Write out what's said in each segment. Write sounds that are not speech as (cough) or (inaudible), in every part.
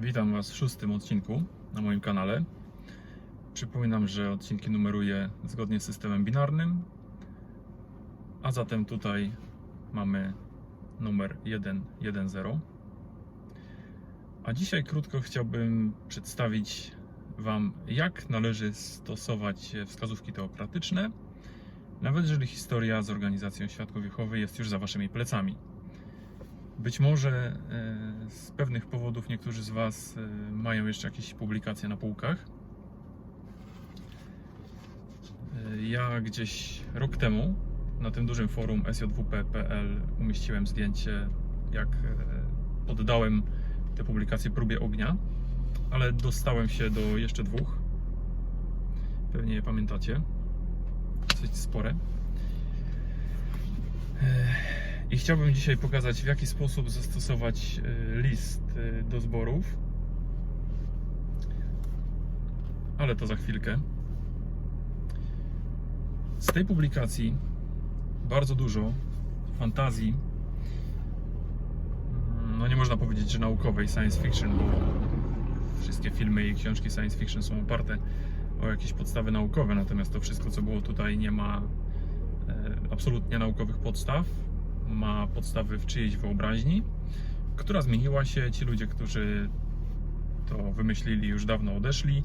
Witam Was w szóstym odcinku na moim kanale. Przypominam, że odcinki numeruję zgodnie z systemem binarnym, a zatem tutaj mamy numer 110. A dzisiaj krótko chciałbym przedstawić Wam, jak należy stosować wskazówki teokratyczne, nawet jeżeli historia z organizacją Świadków Jehowy jest już za Waszymi plecami. Być może e, z pewnych powodów niektórzy z Was e, mają jeszcze jakieś publikacje na półkach. E, Ja gdzieś rok temu na tym dużym forum sjwp.pl umieściłem zdjęcie, jak poddałem te publikacje próbie ognia, ale dostałem się do jeszcze dwóch. Pewnie je pamiętacie. Dosyć spore. I chciałbym dzisiaj pokazać, w jaki sposób zastosować e, list e, do zborów. Ale to za chwilkę. Z tej publikacji bardzo dużo fantazji. No nie można powiedzieć, że naukowej science fiction, bo wszystkie filmy i książki science fiction są oparte o jakieś podstawy naukowe, natomiast to wszystko, co było tutaj, nie ma e, absolutnie naukowych podstaw ma podstawy w czyjejś wyobraźni, która zmieniła się. Ci ludzie, którzy to wymyślili, już dawno odeszli.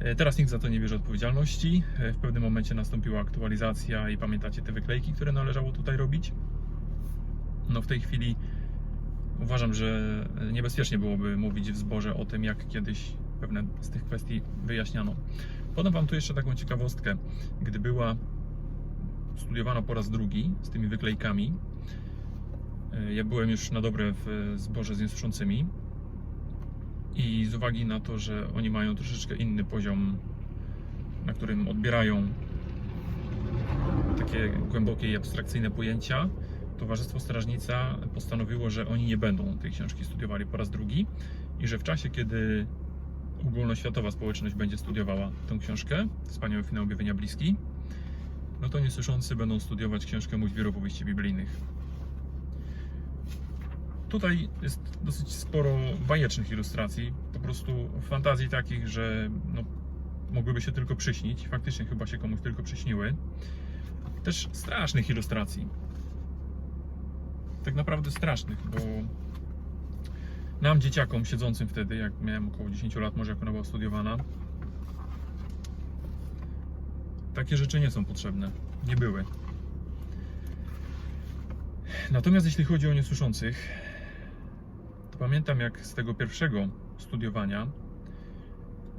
E, Teraz nikt za to nie bierze odpowiedzialności. E, W pewnym momencie nastąpiła aktualizacja i pamiętacie te wyklejki, które należało tutaj robić. No w tej chwili uważam, że niebezpiecznie byłoby mówić w zborze o tym, jak kiedyś pewne z tych kwestii wyjaśniano. Podam Wam tu jeszcze taką ciekawostkę. Gdy była studiowana po raz drugi z tymi wyklejkami. E, Ja byłem już na dobre w zborze z niesłyszącymi i z uwagi na to, że oni mają troszeczkę inny poziom, na którym odbierają takie głębokie i abstrakcyjne pojęcia, Towarzystwo Strażnica postanowiło, że oni nie będą tej książki studiowali po raz drugi i że w czasie, kiedy ogólnoświatowa społeczność będzie studiowała tę książkę, Wspaniały finał objawienia bliski, no to niesłyszący będą studiować książkę Mój zbiór biblijnych. Tutaj jest dosyć sporo bajecznych ilustracji, po prostu fantazji takich, że no, mogłyby się tylko przyśnić. Faktycznie chyba się komuś tylko przyśniły. Też strasznych ilustracji. Tak naprawdę strasznych, bo nam, dzieciakom siedzącym wtedy, jak miałem około 10 lat, może jak ona była studiowana, takie rzeczy nie są potrzebne. Nie były. Natomiast jeśli chodzi o niesłyszących, to pamiętam jak z tego pierwszego studiowania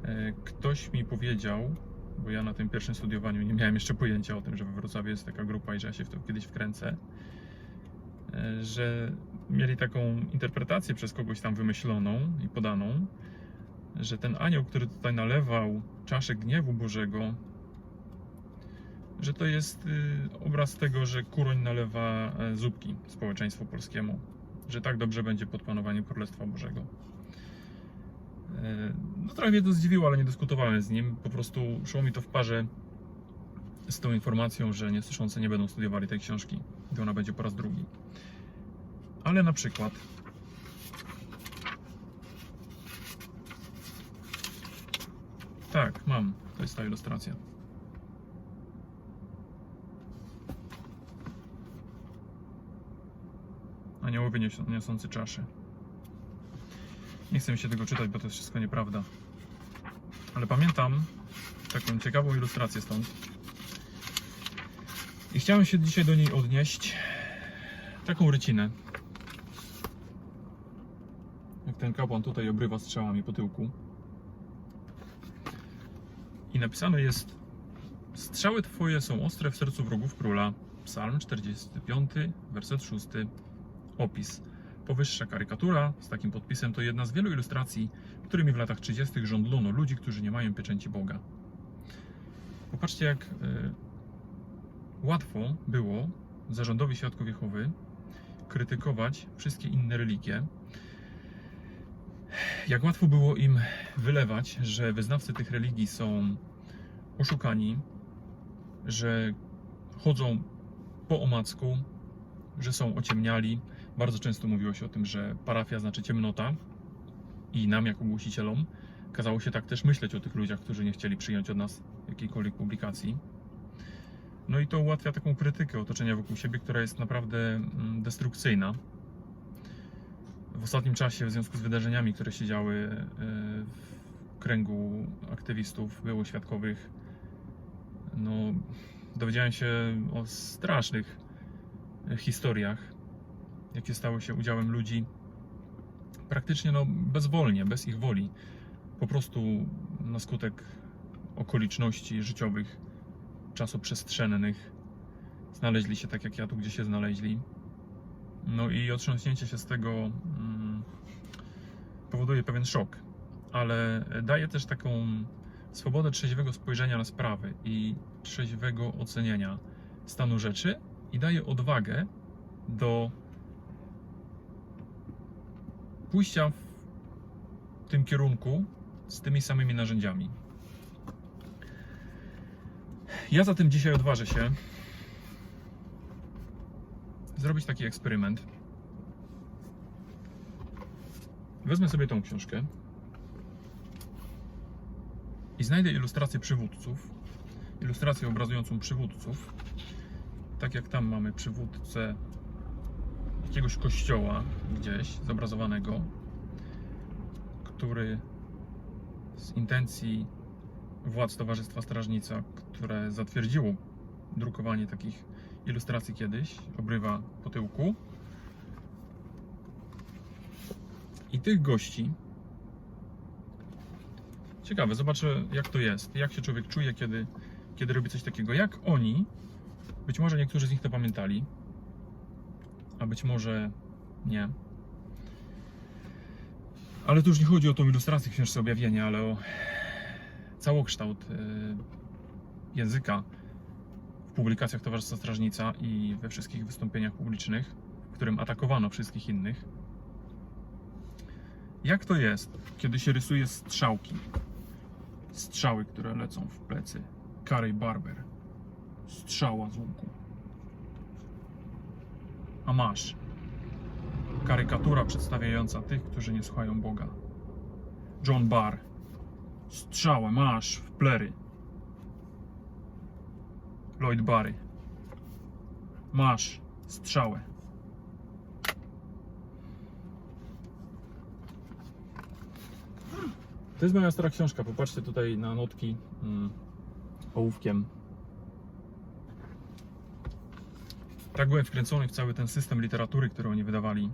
e, ktoś mi powiedział, bo ja na tym pierwszym studiowaniu nie miałem jeszcze pojęcia o tym, że we Wrocławiu jest taka grupa i że ja się w to kiedyś wkręcę, e, że mieli taką interpretację przez kogoś tam wymyśloną i podaną, że ten anioł, który tutaj nalewał czaszę gniewu Bożego, że to jest y, obraz tego, że Kuroń nalewa e, zupki społeczeństwu polskiemu, że tak dobrze będzie pod panowaniem Królestwa Bożego. E, No trochę mnie to zdziwiło, ale nie dyskutowałem z nim. Po prostu szło mi to w parze z tą informacją, że niesłyszący nie będą studiowali tej książki, gdy ona będzie po raz drugi. Ale na przykład tak, mam. To jest ta ilustracja. Aniołowie nios- niosący czaszy. Nie chcę mi się tego czytać, bo to jest wszystko nieprawda. Ale pamiętam taką ciekawą ilustrację stąd. I chciałem się dzisiaj do niej odnieść. Taką rycinę. Jak ten kapłan tutaj obrywa strzałami po tyłku. I napisane jest Strzały twoje są ostre w sercu wrogów króla. Psalm 45, werset 6 opis. Powyższa karykatura z takim podpisem to jedna z wielu ilustracji, którymi w latach 30. żądlono ludzi, którzy nie mają pieczęci Boga. Popatrzcie, jak y, łatwo było zarządowi Świadków Jehowy krytykować wszystkie inne religie. Jak łatwo było im wylewać, że wyznawcy tych religii są oszukani, że chodzą po omacku, że są ociemniali, bardzo często mówiło się o tym, że parafia znaczy ciemnota. i nam jako głosicielom kazało się tak też myśleć o tych ludziach, którzy nie chcieli przyjąć od nas jakiejkolwiek publikacji. No i to ułatwia taką krytykę otoczenia wokół siebie, która jest naprawdę mm, destrukcyjna. W ostatnim czasie, w związku z wydarzeniami, które się działy e, w kręgu aktywistów, było świadkowych, no, dowiedziałem się o strasznych e, historiach, jakie stały się udziałem ludzi praktycznie no, bezwolnie, bez ich woli. Po prostu na skutek okoliczności życiowych, czasoprzestrzennych, znaleźli się tak jak ja tu, gdzie się znaleźli. No i otrząśnięcie się z tego mm, powoduje pewien szok, ale daje też taką swobodę trzeźwego spojrzenia na sprawy i trzeźwego oceniania stanu rzeczy i daje odwagę do pójścia w tym kierunku z tymi samymi narzędziami. Ja zatem dzisiaj odważę się zrobić taki eksperyment. Wezmę sobie tą książkę i znajdę ilustrację przywódców, ilustrację obrazującą przywódców, tak jak tam mamy przywódcę jakiegoś kościoła gdzieś zobrazowanego, który z intencji władz Towarzystwa Strażnica, które zatwierdziło drukowanie takich ilustracji kiedyś, obrywa po tyłku. I tych gości. Ciekawe, zobaczę jak to jest, jak się człowiek czuje, kiedy, kiedy robi coś takiego. Jak oni, być może niektórzy z nich to pamiętali, a być może nie. Ale tu już nie chodzi o tą ilustrację w objawienia, ale o całokształt y, języka w publikacjach Towarzystwa Strażnica i we wszystkich wystąpieniach publicznych, w którym atakowano wszystkich innych. Jak to jest, kiedy się rysuje strzałki? Strzały, które lecą w plecy. Carey Barber. Strzała z łuku. A masz karykatura przedstawiająca tych, którzy nie słuchają Boga. John Barr. Strzałę masz w plery. Lloyd Barry. Masz strzałę. To jest moja stara książka. Popatrzcie tutaj na notki mm, ołówkiem. Tak byłem wkręcony w cały ten system literatury, który oni wydawali,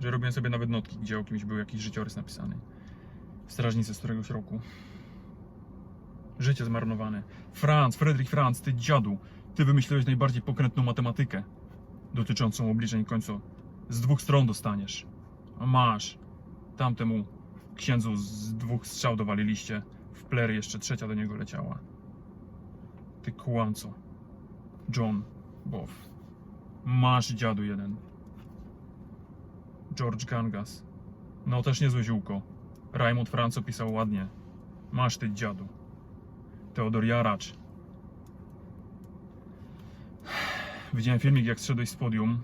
że robiłem sobie nawet notki, gdzie o kimś był jakiś życiorys napisany. Strażnicy z któregoś roku. Życie zmarnowane. Franz, Friedrich Franz, ty dziadu, ty wymyśliłeś najbardziej pokrętną matematykę dotyczącą obliczeń końcu. Z dwóch stron dostaniesz. A masz. Tamtemu księdzu z dwóch strzał dowaliliście. W plery jeszcze trzecia do niego leciała. Ty kłamco. John Bow. Masz dziadu jeden. George Gangas. No też niezłe ziółko. Raimund Franco pisał ładnie. Masz ty dziadu. Teodor Jaracz. Widziałem filmik, jak zszedłeś z podium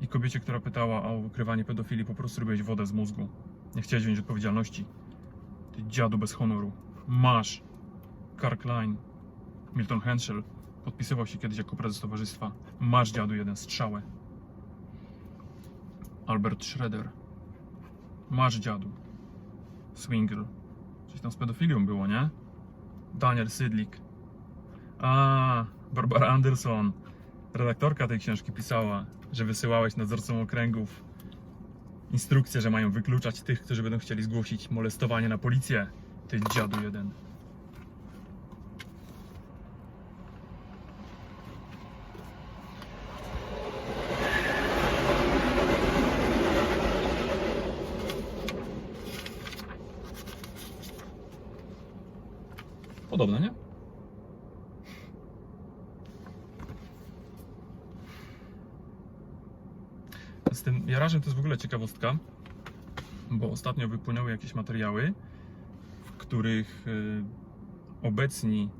i kobiecie, która pytała o wykrywanie pedofilii, po prostu robiłeś wodę z mózgu. Nie chciałeś wziąć odpowiedzialności. Ty dziadu bez honoru. Masz. Karl Klein. Milton Henschel. Podpisywał się kiedyś jako prezes towarzystwa. Masz dziadu jeden strzałę. Albert Schroeder. Masz dziadu. Swingle. Coś tam z pedofilią było, nie? Daniel Sydlik. A, Barbara Anderson. Redaktorka tej książki pisała, że wysyłałeś nadzorcom okręgów instrukcję, że mają wykluczać tych, którzy będą chcieli zgłosić molestowanie na policję. Ty dziadu jeden. Podobne, nie? Z tym jarażem to jest w ogóle ciekawostka, bo ostatnio wypłynęły jakieś materiały, w których y, obecni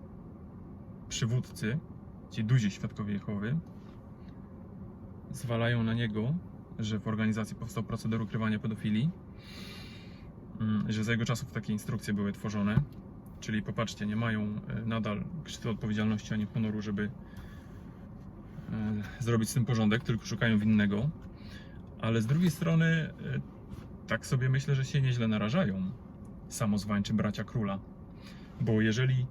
przywódcy, ci duzi świadkowie Jehowy, zwalają na niego że w organizacji powstał proceder ukrywania pedofilii, mm, że za jego czasów takie instrukcje były tworzone. Czyli popatrzcie, nie mają e, nadal krzty odpowiedzialności ani honoru, żeby e, zrobić z tym porządek, tylko szukają winnego. Ale z drugiej strony, e, tak sobie myślę, że się nieźle narażają samozwańczy bracia króla. Bo jeżeli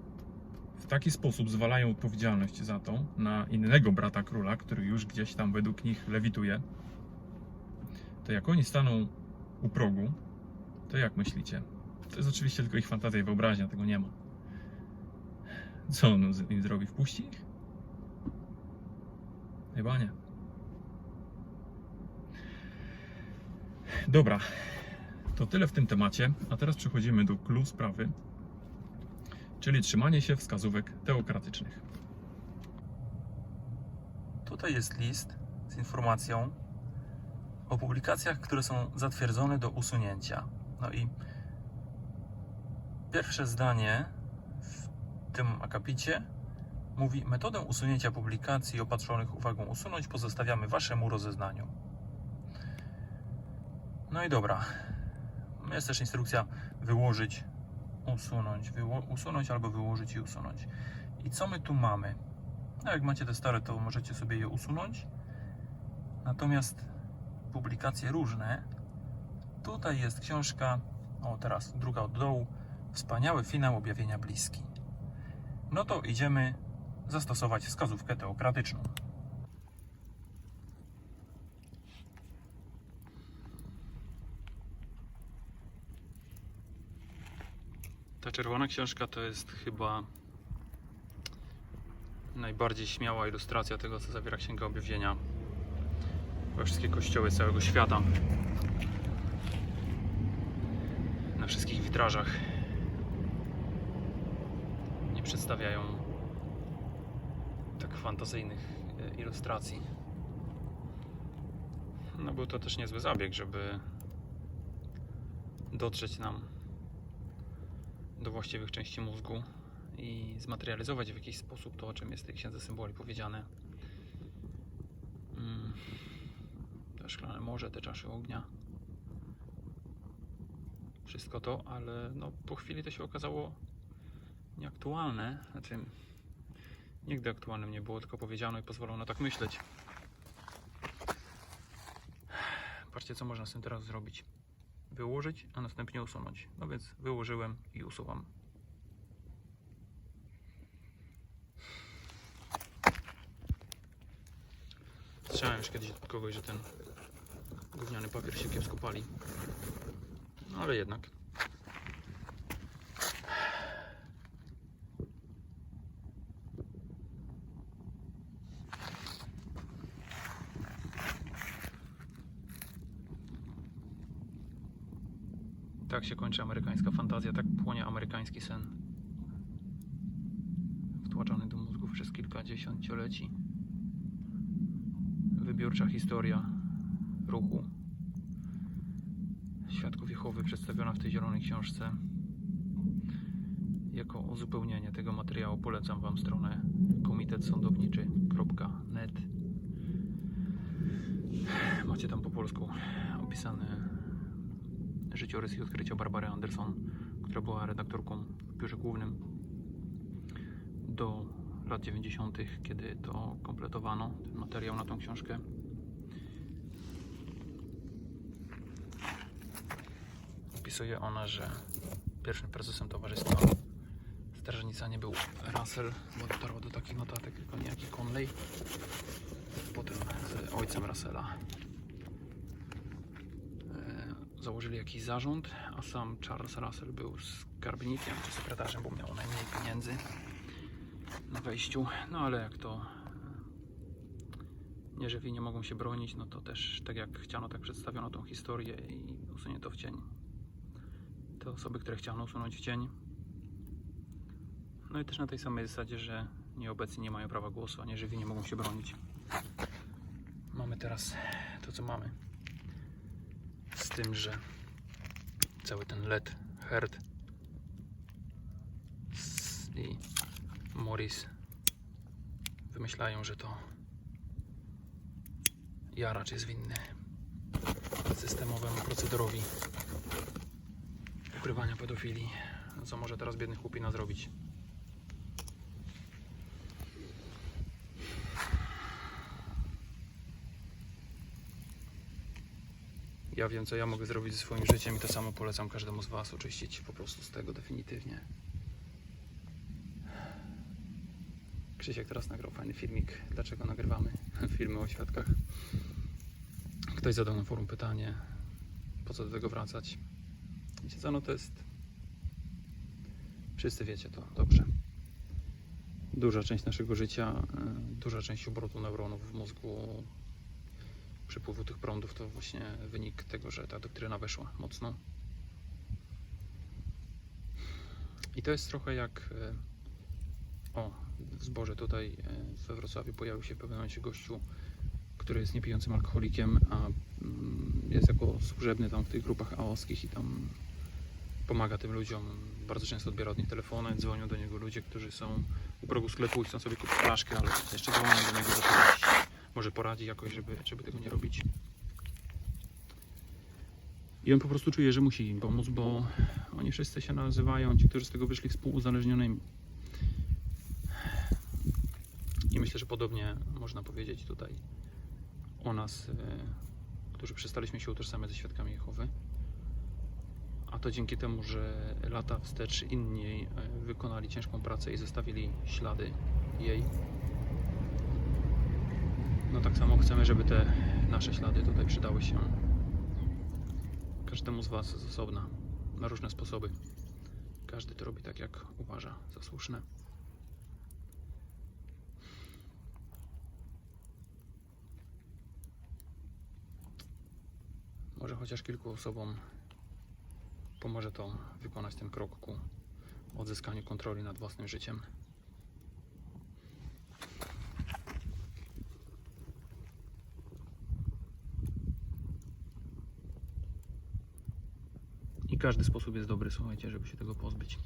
w taki sposób zwalają odpowiedzialność za to na innego brata króla, który już gdzieś tam według nich lewituje, to jak oni staną u progu, to jak myślicie? To jest oczywiście tylko ich fantazja i wyobraźnia, tego nie ma. Co on z- im zrobi? Wpuści ich? Chyba nie. Dobra, to tyle w tym temacie, a teraz przechodzimy do clue sprawy, czyli trzymanie się wskazówek teokratycznych. Tutaj jest list z informacją o publikacjach, które są zatwierdzone do usunięcia. No i pierwsze zdanie w tym akapicie mówi: Metodę usunięcia publikacji opatrzonych uwagą usunąć pozostawiamy Waszemu rozeznaniu. No i dobra. Jest też instrukcja wyłożyć, usunąć, wyło- usunąć albo wyłożyć i usunąć. I co my tu mamy? No jak macie te stare, to możecie sobie je usunąć. Natomiast publikacje różne. Tutaj jest książka, o teraz druga od dołu, Wspaniały finał objawienia bliski. No to idziemy zastosować wskazówkę teokratyczną. Ta czerwona książka to jest chyba najbardziej śmiała ilustracja tego, co zawiera Księga Objawienia. We wszystkie kościoły całego świata. Na wszystkich witrażach przedstawiają tak fantazyjnych e, ilustracji. No był to też niezły zabieg, żeby dotrzeć nam do właściwych części mózgu i zmaterializować w jakiś sposób to, o czym jest w tej księdze symboli powiedziane. Mm. To szklane morze, te czasy ognia. Wszystko to, ale no, po chwili to się okazało nieaktualne. Znaczy, nigdy aktualnym nie było, tylko powiedziano i pozwolono tak myśleć. Patrzcie, co można z tym teraz zrobić. Wyłożyć, a następnie usunąć. No więc wyłożyłem i usuwam. Słyszałem już kiedyś od kogoś, że ten gówniany papier się kiepsko pali. No ale jednak. Tak się kończy amerykańska fantazja, tak płonie amerykański sen. Wtłaczany do mózgów przez kilkadziesięcioleci wybiórcza historia ruchu Świadków Jehowy przedstawiona w tej zielonej książce. Jako uzupełnienie tego materiału polecam Wam stronę komitetsądowniczy.net. Macie tam po polsku opisany życiorys i odkrycia Barbary Anderson, która była redaktorką w biurze głównym do lat 90., kiedy to kompletowano ten materiał na tą książkę. Opisuje ona, że pierwszym prezesem towarzystwa Strażnica nie był Russell, bo dotarło do takich notatek, tylko niejaki Conley. Potem z ojcem Russella założyli jakiś zarząd, a sam Charles Russell był skarbnikiem czy sekretarzem, bo miał najmniej pieniędzy na wejściu. No ale jak to e, nie, że nie mogą się bronić, no to też tak jak chciano, tak przedstawiono tą historię i usunięto w cień te osoby, które chciano usunąć w cień. No i też na tej samej zasadzie, że nieobecni nie mają prawa głosu, a nieżywi nie mogą się bronić. Mamy teraz to, co mamy. Z tym, że cały ten led, herd i Morris wymyślają, że to ja raczej jest winny systemowemu procederowi ukrywania pedofilii. Co może teraz biedny chłopina zrobić? Ja wiem, co ja mogę zrobić ze swoim życiem i to samo polecam każdemu z Was, oczyścić się po prostu z tego definitywnie. Krzysiek teraz nagrał fajny filmik, dlaczego nagrywamy (laughs) filmy o świadkach. Ktoś zadał na forum pytanie, po co do tego wracać. Wiecie co, no to jest... Wszyscy wiecie to dobrze. Duża część naszego życia, y, duża część obrotu neuronów w mózgu, przepływu tych prądów to właśnie wynik tego, że ta doktryna weszła mocno. I to jest trochę jak... y, O, w zborze tutaj y, we Wrocławiu pojawił się w pewnym momencie gościu, który jest niepijącym alkoholikiem, a mm, jest jako służebny tam w tych grupach aoskich i tam pomaga tym ludziom. Bardzo często odbiera od nich telefony, dzwonią do niego ludzie, którzy są u progu sklepu i chcą sobie kupić flaszkę, ale jeszcze dzwonią do niego zapytać, może poradzi jakoś, żeby, żeby tego nie robić. I on po prostu czuje, że musi im pomóc, bo oni wszyscy się nazywają, ci, którzy z tego wyszli współuzależnionymi. I myślę, że podobnie można powiedzieć tutaj o nas, e, którzy przestaliśmy się utożsamiać ze świadkami Jehowy. A to dzięki temu, że lata wstecz inni e, wykonali ciężką pracę i zostawili ślady jej. No tak samo chcemy, żeby te nasze ślady tutaj przydały się każdemu z Was z osobna, na różne sposoby. Każdy to robi tak, jak uważa za słuszne. Może chociaż kilku osobom pomoże to wykonać ten krok ku odzyskaniu kontroli nad własnym życiem. Każdy sposób jest dobry, słuchajcie, żeby się tego pozbyć.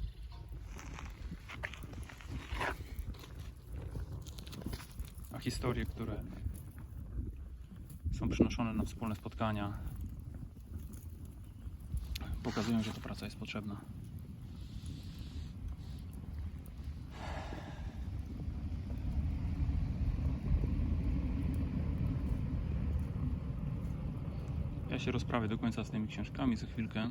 A historie, które są przynoszone na wspólne spotkania, pokazują, że ta praca jest potrzebna. Ja się rozprawię do końca z tymi książkami za chwilkę.